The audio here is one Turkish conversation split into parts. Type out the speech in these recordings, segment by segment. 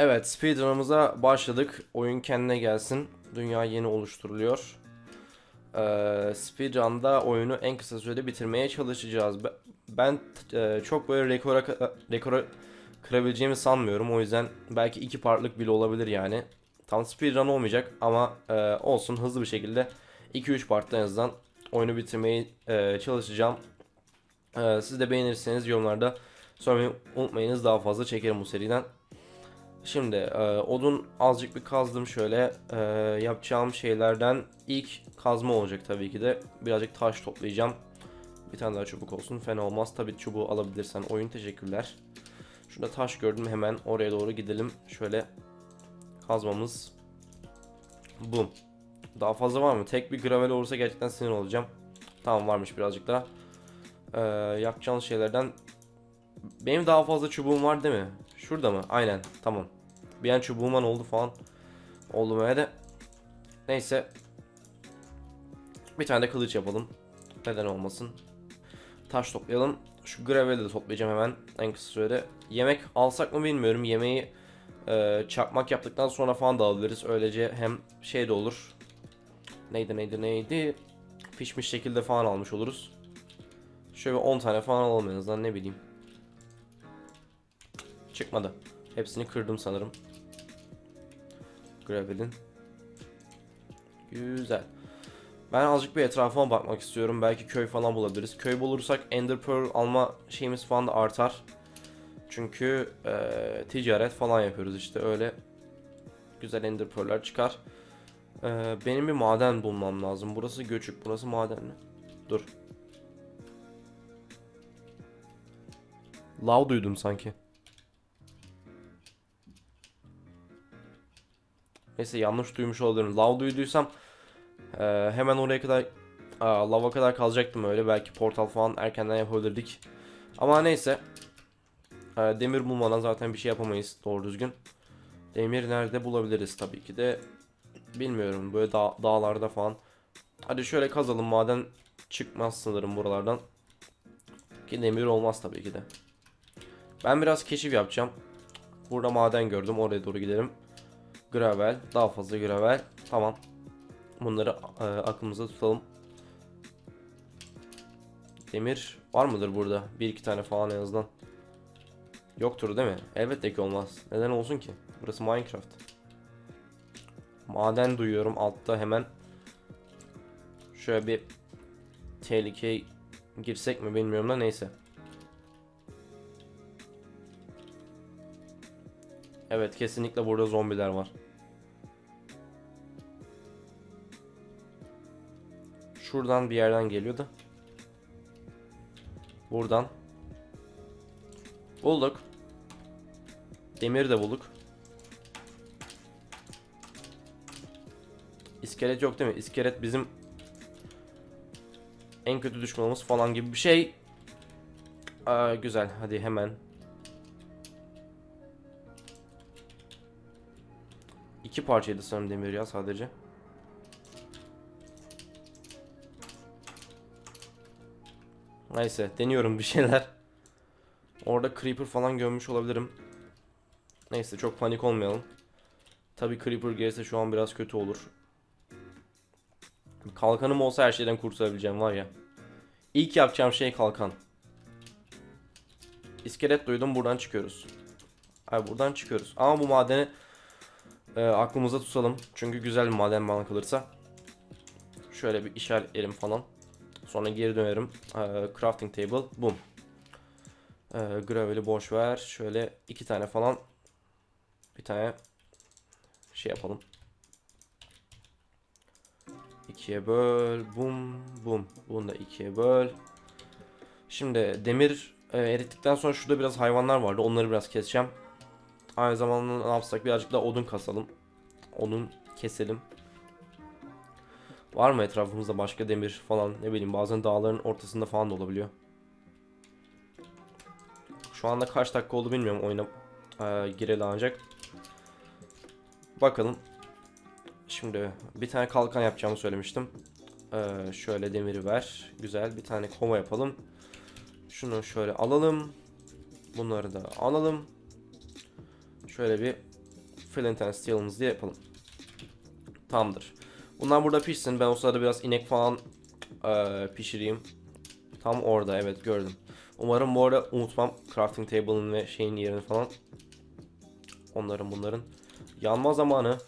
Evet speedrun'ımıza başladık. Oyun kendine gelsin. Dünya yeni oluşturuluyor. Ee, speedrun'da oyunu en kısa sürede bitirmeye çalışacağız. Be- Ben e, çok böyle rekora, rekora kırabileceğimi sanmıyorum. O yüzden belki iki partlık bile olabilir yani. Tam speedrun olmayacak ama e, olsun hızlı bir şekilde 2-3 partta en azından oyunu bitirmeye e, çalışacağım. E, siz de beğenirseniz yorumlarda söylemeyi unutmayınız. Daha fazla çekerim bu seriden. Şimdi e, odun azıcık bir kazdım şöyle. E, yapacağım şeylerden ilk kazma olacak tabii ki de. Birazcık taş toplayacağım. Bir tane daha çubuk olsun. Fena olmaz. Tabii çubuğu alabilirsen oyun teşekkürler. Şurada taş gördüm hemen oraya doğru gidelim. Şöyle kazmamız. Bum. Daha fazla var mı? Tek bir gravel olursa gerçekten sinir olacağım. Tamam varmış birazcık daha. Ee, yapacağınız şeylerden benim daha fazla çubuğum var değil mi? Şurada mı? Aynen. Tamam. Bir an oldu falan. Oldu mu de. Neyse. Bir tane de kılıç yapalım. Neden olmasın. Taş toplayalım. Şu gravel'i de toplayacağım hemen en kısa sürede. Yemek alsak mı bilmiyorum. Yemeği e, çakmak yaptıktan sonra falan da alabiliriz. Öylece hem şey de olur. Neydi neydi neydi. Pişmiş şekilde falan almış oluruz. Şöyle 10 tane falan alalım en azından ne bileyim. Çıkmadı. Hepsini kırdım sanırım. Gravel'in. Güzel. Ben azıcık bir etrafıma bakmak istiyorum. Belki köy falan bulabiliriz. Köy bulursak Ender Pearl alma şeyimiz falan da artar. Çünkü eee, ticaret falan yapıyoruz işte öyle. Güzel Ender Pearl'ler çıkar. Eee, benim bir maden bulmam lazım. Burası göçük. Burası maden mi? Dur. Lav duydum sanki. Neyse yanlış duymuş olabilirim. Lav duyduysam e, hemen oraya kadar e, lava kadar kalacaktım öyle. Belki portal falan erkenden yapabilirdik. Ama neyse. E, demir bulmadan zaten bir şey yapamayız doğru düzgün. Demir nerede bulabiliriz tabii ki de. Bilmiyorum böyle dağ, dağlarda falan. Hadi şöyle kazalım maden çıkmaz sanırım buralardan. Ki demir olmaz tabii ki de. Ben biraz keşif yapacağım. Burada maden gördüm. Oraya doğru gidelim. Gravel. Daha fazla gravel. Tamam. Bunları e, aklımızda tutalım. Demir var mıdır burada? Bir iki tane falan en azından. Yoktur değil mi? Elbette ki olmaz. Neden olsun ki? Burası Minecraft. Maden duyuyorum altta hemen. Şöyle bir tehlikeye girsek mi bilmiyorum da neyse. Evet kesinlikle burada zombiler var. Şuradan bir yerden geliyordu. Buradan. Bulduk. Demir de bulduk. İskelet yok değil mi? İskelet bizim en kötü düşmanımız falan gibi bir şey. Aa, güzel. Hadi hemen İki parçaydı sanırım demir ya sadece. Neyse deniyorum bir şeyler. Orada creeper falan görmüş olabilirim. Neyse çok panik olmayalım. Tabi creeper gelirse şu an biraz kötü olur. Kalkanım olsa her şeyden kurtulabileceğim var ya. İlk yapacağım şey kalkan. İskelet duydum buradan çıkıyoruz. Ay buradan çıkıyoruz. Ama bu madeni e, aklımıza tutalım. Çünkü güzel maden bana kalırsa. Şöyle bir işaretlerim falan. Sonra geri dönerim. E, crafting table. Boom. E, gravel'i boş ver. Şöyle iki tane falan. Bir tane şey yapalım. İkiye böl. Boom. Boom. Bunu da ikiye böl. Şimdi demir e, erittikten sonra şurada biraz hayvanlar vardı. Onları biraz keseceğim. Aynı zamanda ne yapsak birazcık da odun kasalım. Odun keselim. Var mı etrafımızda başka demir falan ne bileyim bazen dağların ortasında falan da olabiliyor. Şu anda kaç dakika oldu bilmiyorum oyuna e, gireli ancak. Bakalım. Şimdi bir tane kalkan yapacağımı söylemiştim. E, şöyle demiri ver. Güzel bir tane kova yapalım. Şunu şöyle alalım. Bunları da alalım. Şöyle bir Flint and Steel'ımızı yapalım. Tamamdır. Bunlar burada pişsin. Ben o sırada biraz inek falan eee, pişireyim. Tam orada evet gördüm. Umarım bu arada unutmam crafting table'ın ve şeyin yerini falan. Onların bunların. Yanma zamanı.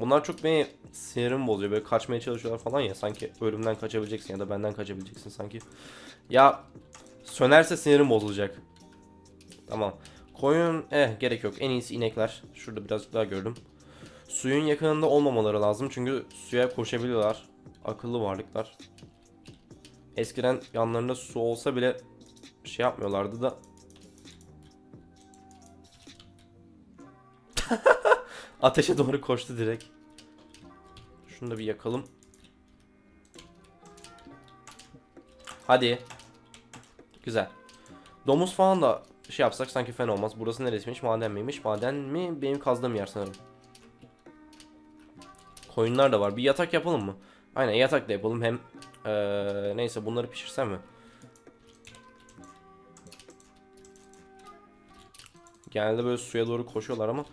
Bunlar çok beni sinirimi bozuyor. Böyle kaçmaya çalışıyorlar falan ya. Sanki ölümden kaçabileceksin ya da benden kaçabileceksin sanki. Ya sönerse sinirim bozulacak. Tamam. Koyun eh gerek yok. En iyisi inekler. Şurada birazcık daha gördüm. Suyun yakınında olmamaları lazım çünkü suya koşabiliyorlar. Akıllı varlıklar. Eskiden yanlarında su olsa bile şey yapmıyorlardı da. Ateşe doğru koştu direkt. Şunu da bir yakalım. Hadi. Güzel. Domuz falan da şey yapsak sanki fena olmaz. Burası neresiymiş? Maden miymiş? Maden mi? Benim kazdığım yer sanırım. Koyunlar da var. Bir yatak yapalım mı? Aynen yatak da yapalım. Hem eee, neyse bunları pişirsem mi? Genelde böyle suya doğru koşuyorlar ama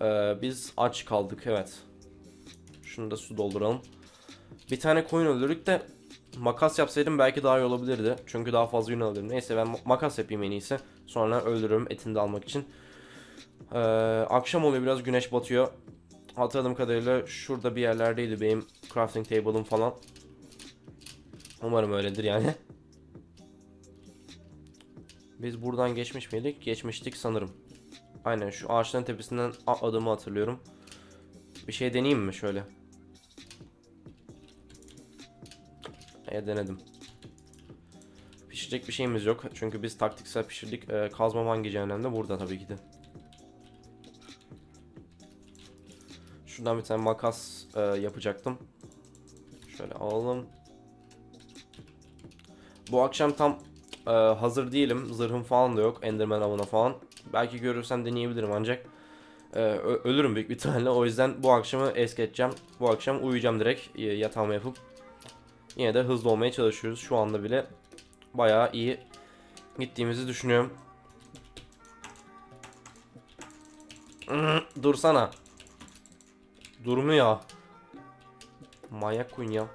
eee, biz aç kaldık evet. Şunu da su dolduralım. Bir tane koyun öldürdük de makas yapsaydım belki daha iyi olabilirdi. Çünkü daha fazla yün alırım. Neyse ben ma- makas yapayım en iyisi. Sonra öldürürüm etini de almak için. Ee, akşam oluyor biraz güneş batıyor. Hatırladığım kadarıyla şurada bir yerlerdeydi benim crafting table'ım falan. Umarım öyledir yani. Biz buradan geçmiş miydik? Geçmiştik sanırım. Aynen şu ağaçların tepesinden atladığımı hatırlıyorum. Bir şey deneyeyim mi şöyle? E denedim. Pişirecek bir şeyimiz yok. Çünkü biz taktiksel pişirdik. Ee, kazma hangi cehennemde? Burada tabii ki de. Şuradan bir tane makas e, yapacaktım. Şöyle alalım. Bu akşam tam e, hazır değilim. Zırhım falan da yok. Enderman avına falan. Belki görürsem deneyebilirim ancak. e, ölürüm büyük bir ihtimalle. O yüzden bu akşamı es geçeceğim. Bu akşam uyuyacağım direkt. e, Yatağımı yapıp. Yine de hızlı olmaya çalışıyoruz. Şu anda bile bayağı iyi gittiğimizi düşünüyorum. Dursana. Durmuyor. Manyak koyun ya.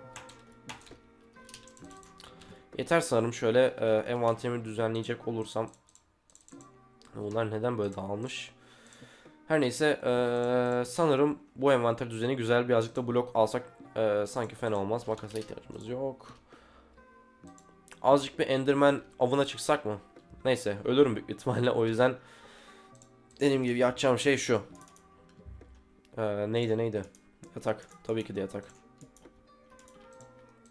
Yeter sanırım şöyle e, envanterimi düzenleyecek olursam. Bunlar neden böyle dağılmış? Her neyse e, sanırım bu envanter düzeni güzel. Birazcık da blok alsak e, sanki fena olmaz. Makasa ihtiyacımız yok. Azıcık bir enderman avına çıksak mı? Neyse ölürüm büyük ihtimalle o yüzden dediğim gibi yapacağım şey şu. E, neydi neydi? Yatak. Tabii ki de yatak.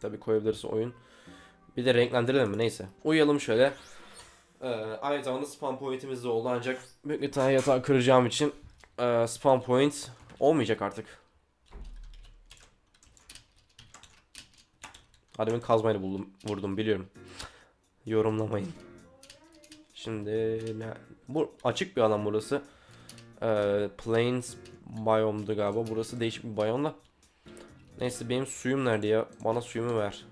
Tabii koyabiliriz oyun. Bir de renklendirelim mi? Neyse. Uyuyalım şöyle. Ee, aynı zamanda spawn point'imiz de oldu ancak büyük bir tane yatağı kıracağım için e, spawn point olmayacak artık. Adem'in kazmayla buldum, vurdum biliyorum. Yorumlamayın. Şimdi? Bu açık bir alan burası. Ee, Plains biome'du galiba. Burası değişik bir biyom da. Neyse benim suyum nerede ya? Bana suyumu ver.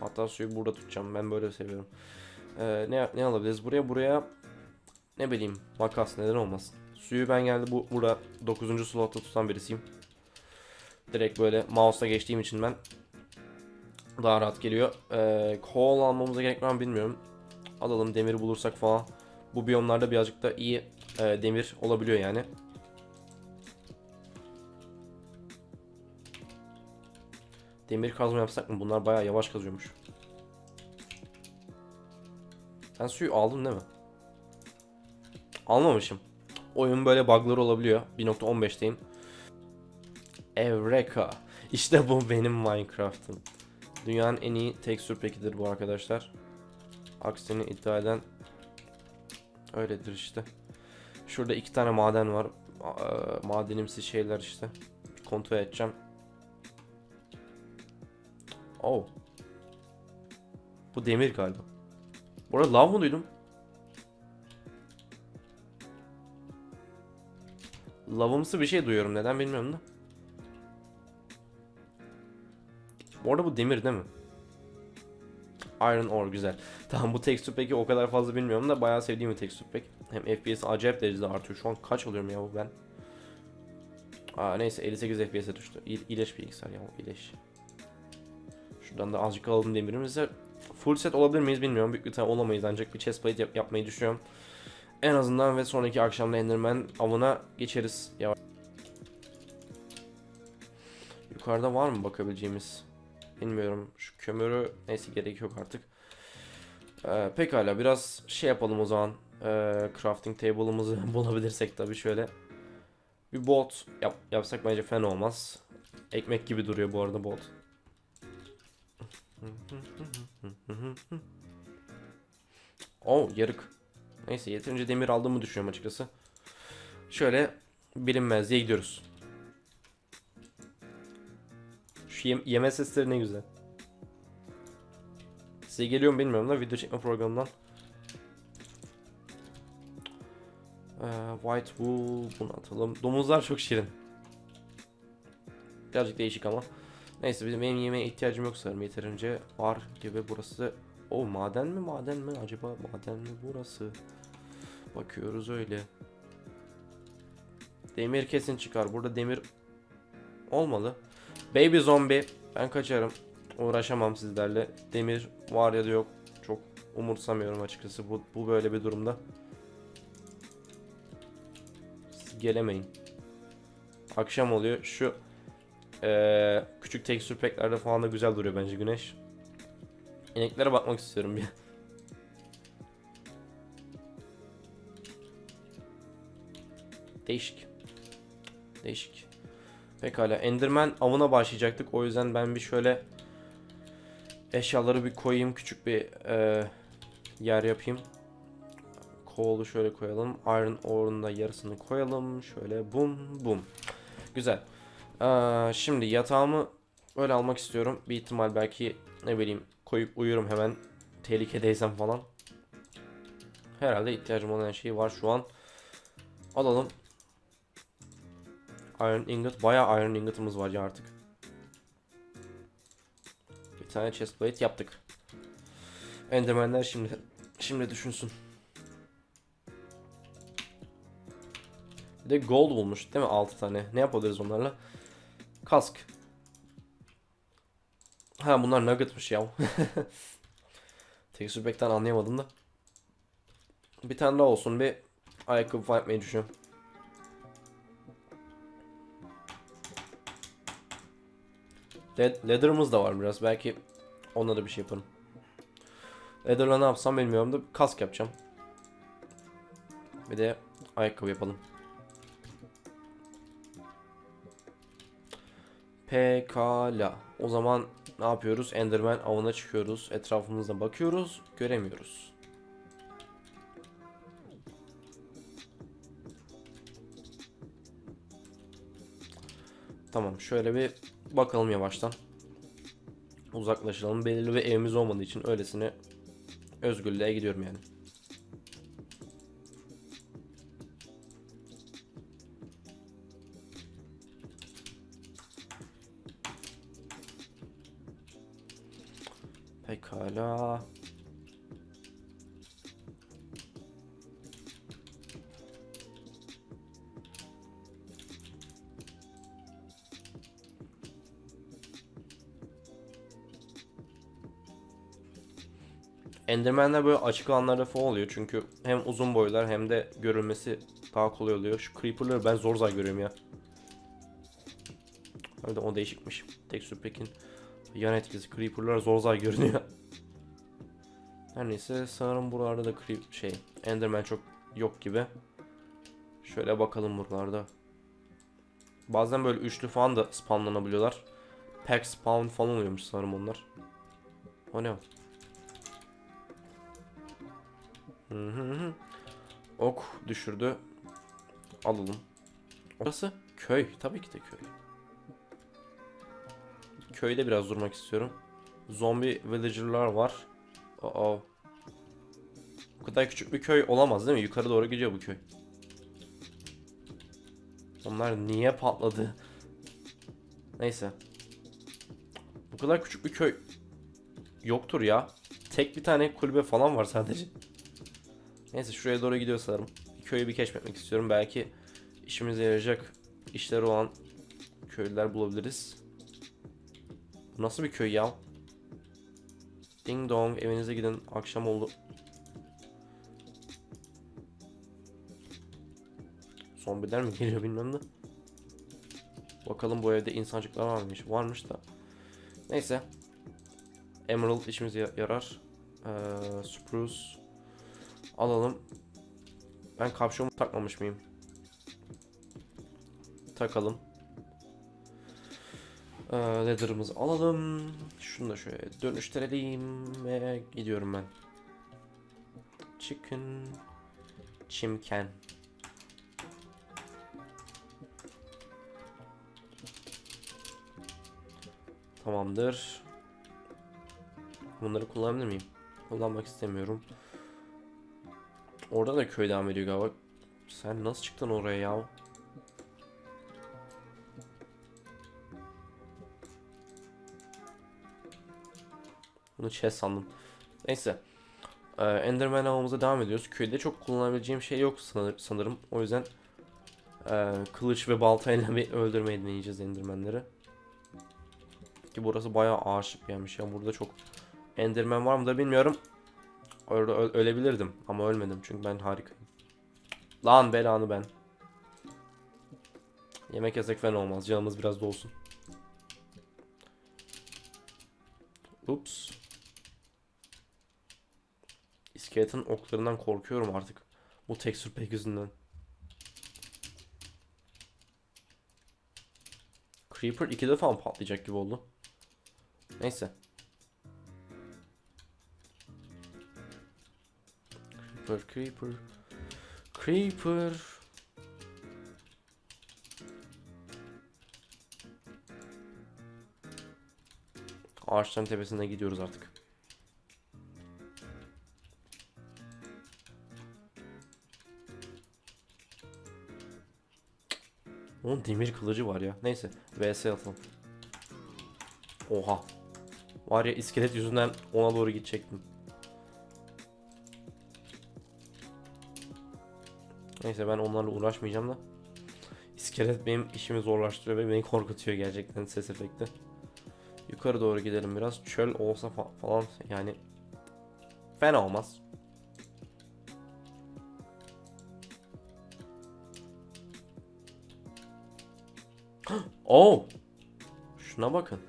Hatta suyu burada tutacağım. Ben böyle seviyorum. Ee, ne ne alabiliriz? Buraya buraya ne bileyim makas neden olmasın. Suyu ben geldi bu burada 9. slotta tutan birisiyim. Direkt böyle mouse'la geçtiğim için ben daha rahat geliyor. Ee, kol almamıza gerek var mı bilmiyorum. Alalım demir bulursak falan. Bu biyomlarda birazcık da iyi e, demir olabiliyor yani. Demir kazma yapsak mı? Bunlar bayağı yavaş kazıyormuş. Ben suyu aldım değil mi? Almamışım. Oyun böyle bug'ları olabiliyor. 1.15'teyim. Eureka. İşte bu benim Minecraft'ım. Dünyanın en iyi texture pack'idir bu arkadaşlar. Aksini iddia eden öyledir işte. Şurada iki tane maden var. Aa, Madenimsi şeyler işte. Kontrol edeceğim. Oh. Bu demir galiba. Bu arada lav mı duydum? Lavımsı bir şey duyuyorum. Neden bilmiyorum da. Bu arada bu demir değil mi? Iron ore güzel. Tamam bu texture peki o kadar fazla bilmiyorum da bayağı sevdiğim bir texture pack. Hem FPS acayip derecede artıyor. Şu an kaç alıyorum ya bu ben? Aa neyse 58 FPS'e düştü. İyi, iyileş bilgisayar ya iyileş. Şuradan da azıcık alalım demirimizi. Full set olabilir miyiz bilmiyorum. Büyük bir tane olamayız ancak bir chestplate yap- yapmayı düşünüyorum. En azından ve sonraki akşamda Enderman avına geçeriz. Ya Yukarıda var mı bakabileceğimiz? Bilmiyorum. Şu kömürü neyse gerek yok artık. Ee, pekala biraz şey yapalım o zaman. Ee, crafting table'ımızı bulabilirsek tabii şöyle. Bir bot yap, yapsak bence fena olmaz. Ekmek gibi duruyor bu arada bot. Oh yarık. Neyse yeterince demir aldığımı düşünüyorum açıkçası. Şöyle bilinmezliğe gidiyoruz. Şu yem- yeme sesleri ne güzel. Size geliyor mu bilmiyorum da video çekme programından. Ee, white wool bunu atalım. Domuzlar çok şirin. Birazcık değişik ama. Neyse bizim benim yemeğe ihtiyacım yok sanırım yeterince var gibi burası. O maden mi maden mi acaba maden mi burası? Bakıyoruz öyle. Demir kesin çıkar. Burada demir olmalı. Baby zombi. Ben kaçarım. Uğraşamam sizlerle. Demir var ya da yok. Çok umursamıyorum açıkçası bu, bu böyle bir durumda. Siz gelemeyin. Akşam oluyor. Şu eee, küçük tekstür packlerde falan da güzel duruyor bence güneş. İneklere bakmak istiyorum bir. Değişik. Değişik. Pekala Enderman avına başlayacaktık. O yüzden ben bir şöyle eşyaları bir koyayım. Küçük bir eee, yer yapayım. Coal'u şöyle koyalım. Iron ore'un da yarısını koyalım. Şöyle bum bum. Güzel. Aa, şimdi yatağımı öyle almak istiyorum. Bir ihtimal belki ne bileyim koyup uyurum hemen. Tehlikedeysem falan. Herhalde ihtiyacım olan şey var şu an. Alalım. Iron ingot. Bayağı iron ingot'ımız var ya artık. Bir tane chestplate yaptık. Enderman'ler şimdi şimdi düşünsün. Bir de gold bulmuş değil mi? 6 tane. Ne yapabiliriz onlarla? Kask. Ha bunlar nuggetmış ya. Texture pack'ten anlayamadım da. Bir tane daha olsun bir ayakkabı falan yapmayı düşünüyorum. Led- Leather'ımız da var biraz. Belki onunla da bir şey yaparım. Leather'la ne yapsam bilmiyorum da kask yapacağım. Bir de ayakkabı yapalım. Pekala. O zaman ne yapıyoruz? Enderman avına çıkıyoruz. Etrafımıza bakıyoruz. Göremiyoruz. Tamam şöyle bir bakalım yavaştan. Uzaklaşalım. Belirli bir evimiz olmadığı için öylesine özgürlüğe gidiyorum yani. Enderman'ler böyle açık alanlarda falan oluyor çünkü hem uzun boylar hem de görülmesi daha kolay oluyor. Şu creeper'ları ben zor zor görüyorum ya. Hadi o değişikmiş. Texture Pack'in yan etkisi creeper'lar zor zor görünüyor. Her neyse sanırım buralarda da creep şey Enderman çok yok gibi. Şöyle bakalım buralarda. Bazen böyle üçlü falan da spawnlanabiliyorlar. Pack spawn falan oluyormuş sanırım onlar. O ne Hı hı hı. Ok düşürdü. Alalım. Orası köy. Tabii ki de köy. Köyde biraz durmak istiyorum. Zombi villager'lar var. Aa. Bu kadar küçük bir köy olamaz değil mi? Yukarı doğru gidiyor bu köy. Onlar niye patladı? Neyse. Bu kadar küçük bir köy yoktur ya. Tek bir tane kulübe falan var sadece. Neyse şuraya doğru gidiyor sanırım. Köyü bir keşfetmek istiyorum. Belki işimize yarayacak işleri olan köylüler bulabiliriz. Bu nasıl bir köy ya? Ding dong evinize gidin akşam oldu. Zombiler mi geliyor bilmem de. Bakalım bu evde insancıklar var mıymış? Varmış da. Neyse. Emerald işimize ya- yarar. Ee, spruce. Alalım. Ben kapşonu takmamış mıyım? Takalım. Ee, leather'ımızı alalım. Şunu da şöyle dönüştürelim ve gidiyorum ben. Chicken Chimken. Tamamdır. Bunları kullanabilir miyim? Kullanmak istemiyorum. Orada da köy devam ediyor galiba. Sen nasıl çıktın oraya ya? Bunu chest sandım. Neyse. Ee, Enderman avımıza devam ediyoruz. Köyde çok kullanabileceğim şey yok sanır- sanırım. O yüzden ee, kılıç ve baltayla bir öldürmeyi deneyeceğiz Enderman'leri. Ki burası bayağı ağaçlık bir yermiş ya. Burada çok Enderman var mı da bilmiyorum. Orada ö- ölebilirdim ama ölmedim çünkü ben harikayım. Lan belanı ben. Yemek yesek fena olmaz. Canımız biraz dolsun. Ups. İskeletin oklarından korkuyorum artık. Bu tekstür pek yüzünden. Creeper iki defa mı patlayacak gibi oldu? Neyse. Creeper, creeper. Creeper. Ağaçların tepesine gidiyoruz artık. Onun demir kılıcı var ya. Neyse. VS atalım. Oha. Var ya iskelet yüzünden ona doğru gidecektim. Neyse ben onlarla uğraşmayacağım da. İskelet benim işimi zorlaştırıyor ve beni korkutuyor gerçekten ses efekti. Yukarı doğru gidelim biraz. Çöl olsa fa- falan yani fena olmaz. Oh! Şuna bakın.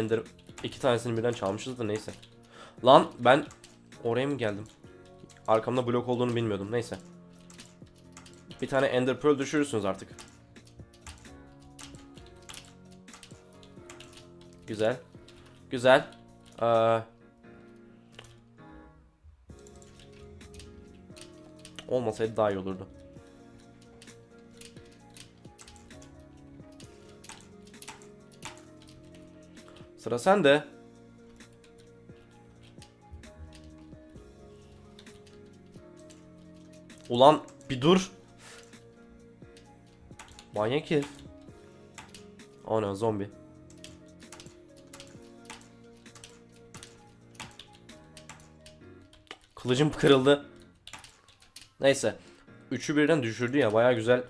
Ender iki tanesini birden çalmışız da neyse. Lan ben oraya mı geldim? Arkamda blok olduğunu bilmiyordum. Neyse. Bir tane Ender Pearl düşürürsünüz artık. Güzel. Güzel. Ee, olmasaydı daha iyi olurdu. Sıra sende. Ulan bir dur. Manyak herif. Ana zombi. Kılıcım kırıldı. Neyse. Üçü birden düşürdü ya baya güzel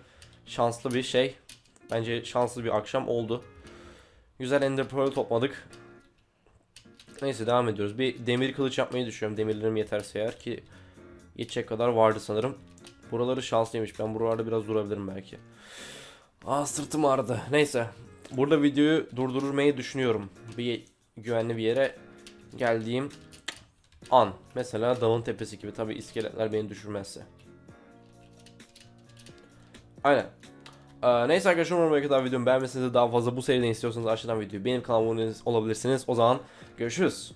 şanslı bir şey. Bence şanslı bir akşam oldu. Güzel Ender Pearl topladık. Neyse devam ediyoruz. Bir demir kılıç yapmayı düşünüyorum. Demirlerim yeterse eğer ki yetecek kadar vardı sanırım. Buraları şanslıymış. Ben buralarda biraz durabilirim belki. Aa sırtım ağrıdı. Neyse. Burada videoyu durdurmayı düşünüyorum. Bir güvenli bir yere geldiğim an. Mesela dağın tepesi gibi. Tabi iskeletler beni düşürmezse. Aynen. Ee, neyse arkadaşlar umarım bu kadar videomu beğenmişsiniz. Daha fazla bu seriden istiyorsanız aşağıdan videoyu benim kanalıma olabilirsiniz. O zaman görüşürüz.